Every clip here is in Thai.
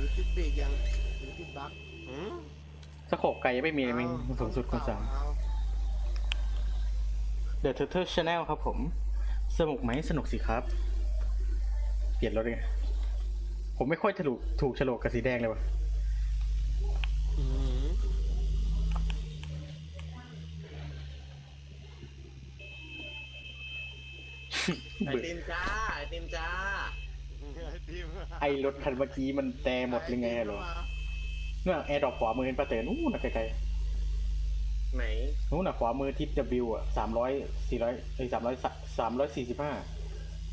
ถือติดเบรกยังถือติดบั๊กหืมสโคปไกลยังไม่มีเลยมึงสูงสุดคุณสาม เอา The Turtle Channel ครับผม สนุกไหมสนุกสิครับ เปลี่ยนรถเลยผมไม่ค่อยถูกถูกโฉลกกับสีแดงเลยวะหืมไอติมจ้าไอติมจ้า ไอติมไอรถคันเมื่อกี้มันแต่หมดยังไงอะเหรอเนี่ยแอร์ดรอปขวามือเห็นปะเต๋อนู่นนะไกลไหนๆนู่นน่ะขวามือทิศ W อะสามร้อยสี่ร้อยเอ้ยสามร้อยสามร้อยสี่สิบห้า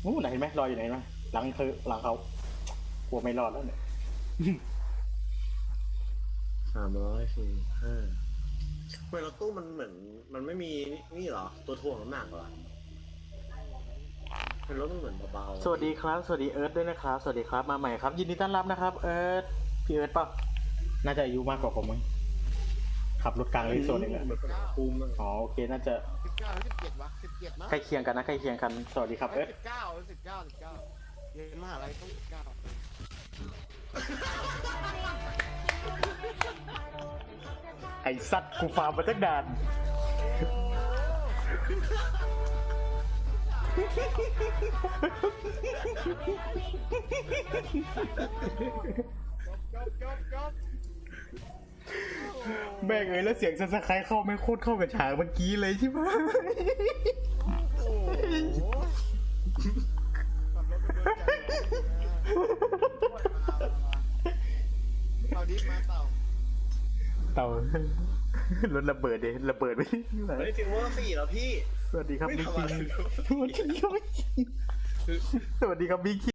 นู่นน่ะเห็นไหมรอยอยู่ไหนมั้ยหลังเธอหลังเขากลัวไม่รอดแล้วเนี่ยสามร้อยสี่ห้าเมื่อรถตู้มันเหมือน มันไม่มีนี่เหรอ ตัวถ่วงน้ำหนักเหรอ เป็นรถมันเหมือนเบาๆสวัสดีครับ สวัสดีเอิร์ธด้วยนะครับ สวัสดีครับ มาใหม่ครับ ยินดีต้อนรับนะครับ เอิร์ธพี่เอิร์ธป่ะ น่าจะอายุมากกว่าผมมั้งขับรถกลางเลยโซนหนึ่งอะเหมือนภูมิอะอ๋อโอเค น่าจะสิบเก้าหรือสิบเจ็ดวะสิบเจ็ดมั้งใกล้เคียงกันนะใกล้เคียงกัน สวัสดีครับ เอิร์ธสิบเก้าสิบเก้าสิบเก้าเรียนมหาลัยต้องสิบเก้าไอสัตว์กูฟาร์มมาตั้งนาน จบจบจบแม่งเอ้ยแล้วเสียงซันสไครเข้าไม่โคตรเข้ากับฉากเมื่อกี้เลยใช่ไหมโอ้โหขับรถไปเดินใจเต่าดิฟมาเต่า เต่ารถระเบิดเดระเบิดไปเฮ้ยฟิวเวอร์สี่แล้วพี่ สวัสดีครับไม่บิ๊กทำคิอะไรงสวัสดีครับบิ๊กคิงสวัสดีครับบิ๊กคิง